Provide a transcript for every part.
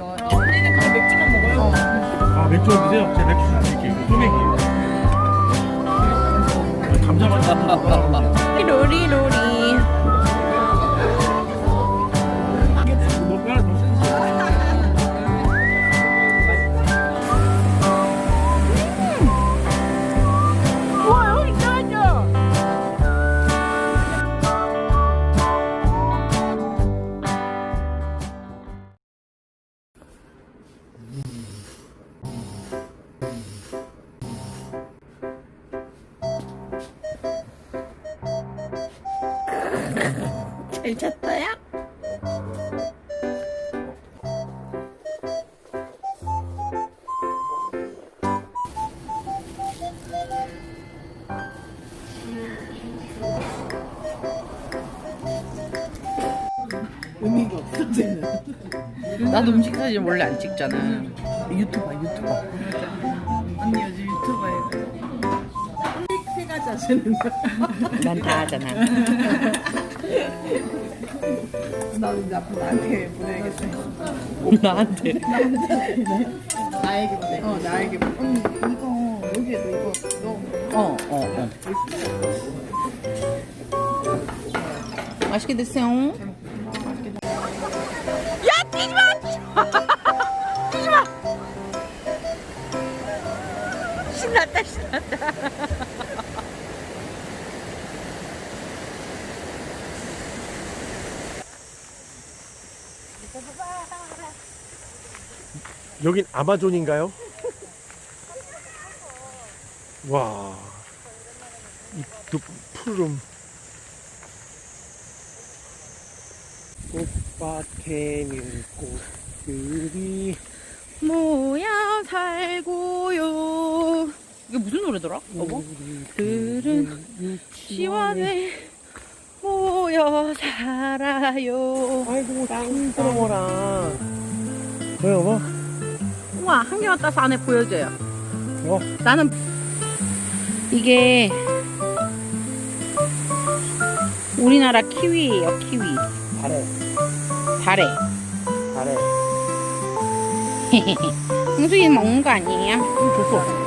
너 우리는 그냥 맥주만 먹어요. 아 맥주 드세요. 제 맥주 드릴게요. 소맥이. 감자 맛. 로리 로리. 잘 잤어요? 의미가 없어 쟤는. 나도 음식 사진 원래 안 찍잖아. 유튜버 유튜버. 언니 요즘 가지 하시는 거. 난다 하잖아. 나도 이제 앞으로 나한테 보내야겠어. 나한테. 나에게 보내. 어 나에게 보내. 언니 이거 여기에도 이거 넣어. 어, 어, 어. 맛있게 드세요. 야 뛰지 마! 뛰지 마! 뛰지 마! 신났다 신났다. 여긴 아마존인가요? 와, 이 푸름. 꽃밭에는 꽃들이 모여 살고요. 이게 무슨 노래더라? 여보? 들은 시원해 모여 살아요. 아이고 싱그러워라. 왜 여보? 우와 한 개만 따서 안에 보여줘요. 어? 나는 이게 우리나라 키위예요 키위. 잘해, 달에. 잘해. 홍수이 먹는 거 아니에요? 응, 줬어.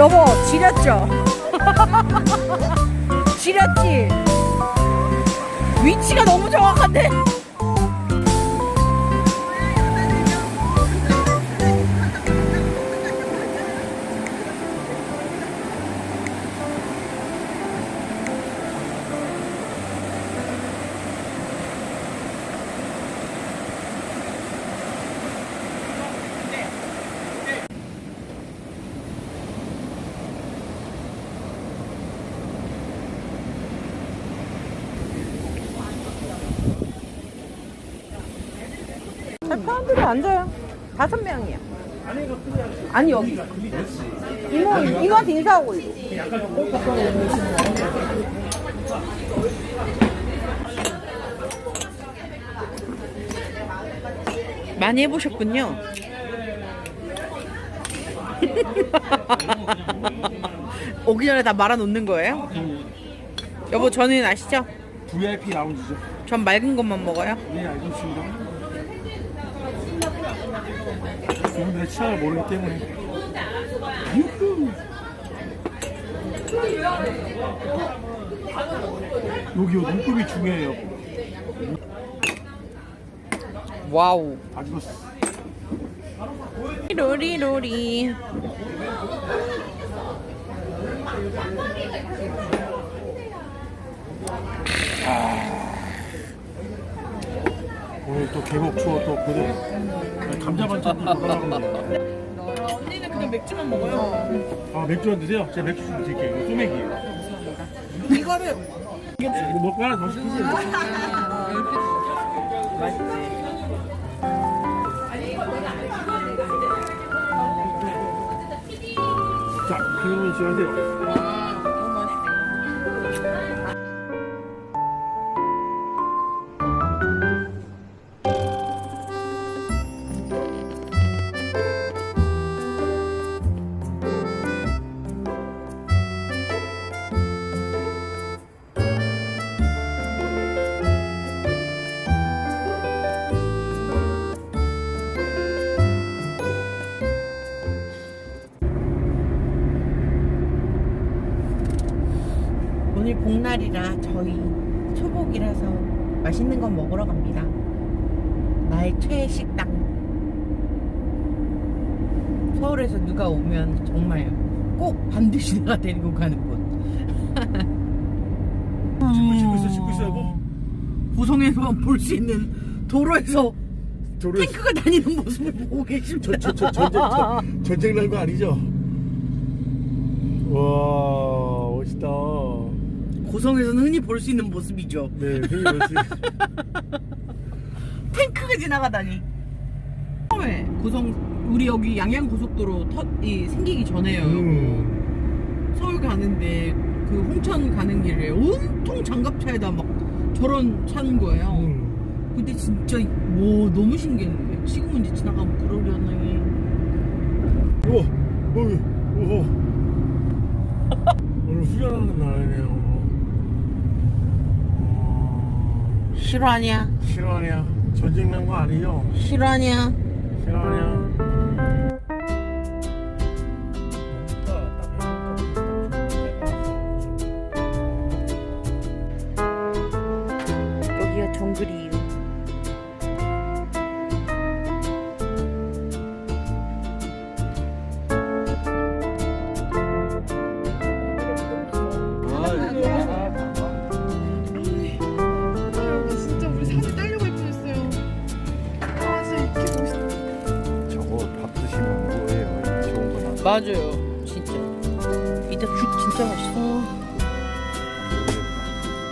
여보 지렸죠? 지렸지? 위치가 너무 정확한데 사람들이 앉아요 다섯 명이야 아니 여기 이모 이모한테 인사하고 있어 많이 해보셨군요. 오기 전에 다 말아놓는 거예요? 여보 저는 아시죠? VIP 라운지죠. 전 맑은 것만 먹어요. 네, 알고 있습니다. 여러분들의 취향을 모르기 때문에. 유후. 여기요, 눈곱이 중요해요. 와우. 다 익었어. 로리 로리. 오늘 또 계곡 투어 또 고대 감자 반찬도 먹으려고 언니는 그냥 맥주만 먹어요. 아 맥주 한 드세요? 제가 맥주 좀 드릴게요 이거 소맥이에요 이거를 이거 먹고 하나 더 시키세요. 자 그러면 시작하세요 오늘 복날이라 저희 초복이라서 맛있는 거 먹으러 갑니다. 나의 최애 식당. 서울에서 누가 오면 정말 꼭 반드시 내가 데리고 가는 곳. 찍고 찍고 있어 찍고 있어 여보 고성에서만 볼 수 있는 도로에서 도로에 탱크가 다니는 모습을 보고 계십니다. 저, 저, 저, 전쟁, 전, 전쟁 난 거 아니죠? 와 멋있다 고성에서는 흔히 볼 수 있는 모습이죠. 네 흔히 볼 수 탱크가 지나가다니. 처음에 고성 우리 여기 양양 고속도로 터, 이 생기기 전에요. 음. 서울 가는데 그 홍천 가는 길에 온통 장갑차에다 막 저런 차는 거예요. 음. 근데 진짜 와 너무 신기했는데 지금은 이제 지나가면 그러려니. 우와 우와 오늘 후련한 날이네요 실화냐? 실화냐 전쟁 난 거 아니죠? 실화냐? 실화냐 여기가 정글이 맞아요, 진짜. 이따 죽 진짜 맛있어.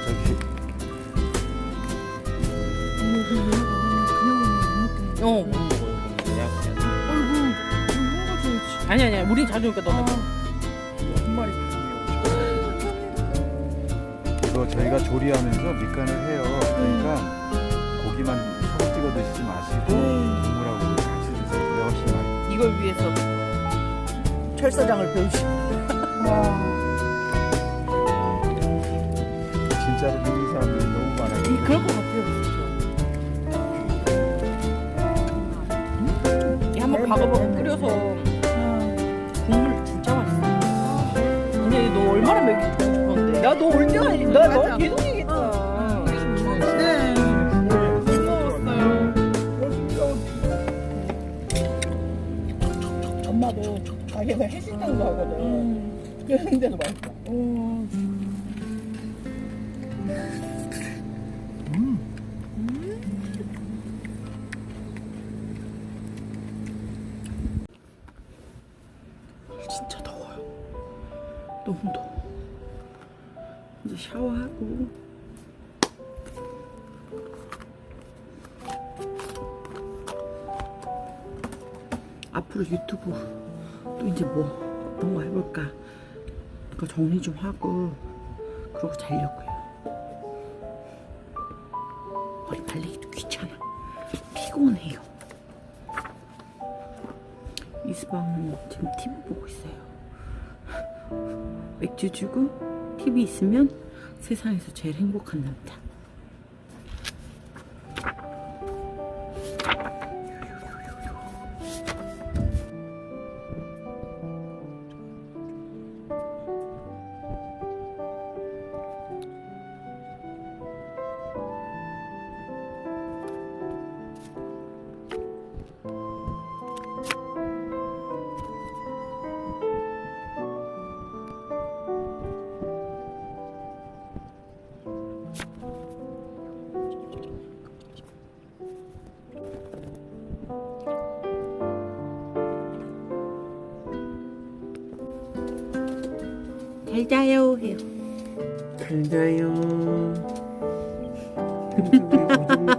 저기 어. 아니 아니야, 우린 자주 오니까 마리 이거 저희가 조리하면서 밑간을 해요. 그러니까 고기만 서로 찍어 드시지 마시고 국물하고 같이 드세요. 그래 훨씬 맛. 이걸 위해서 철사장을 배우시고. 진짜로 믿는 사람들이 너무 많아요. 이 그럴 것 같아요, 진짜. 이 한번 박아봐 끓여서 국물 진짜 맛있어. 근데 너 얼마나 먹이고 싶었는데? 나너올 때가 아닌데. 나너 계속 얘기 더워요. 너무 더워. 이제 샤워하고. 앞으로 유튜브 또 이제 뭐거 해볼까 그거 정리 좀 하고 그러고 자려고요. 머리 말리기도 귀찮아. 피곤해요. 이수방은 지금 TV 보고 있어요. 맥주 주고 TV 있으면 세상에서 제일 행복한 남자. 잘 자요 해요. 잘 자요.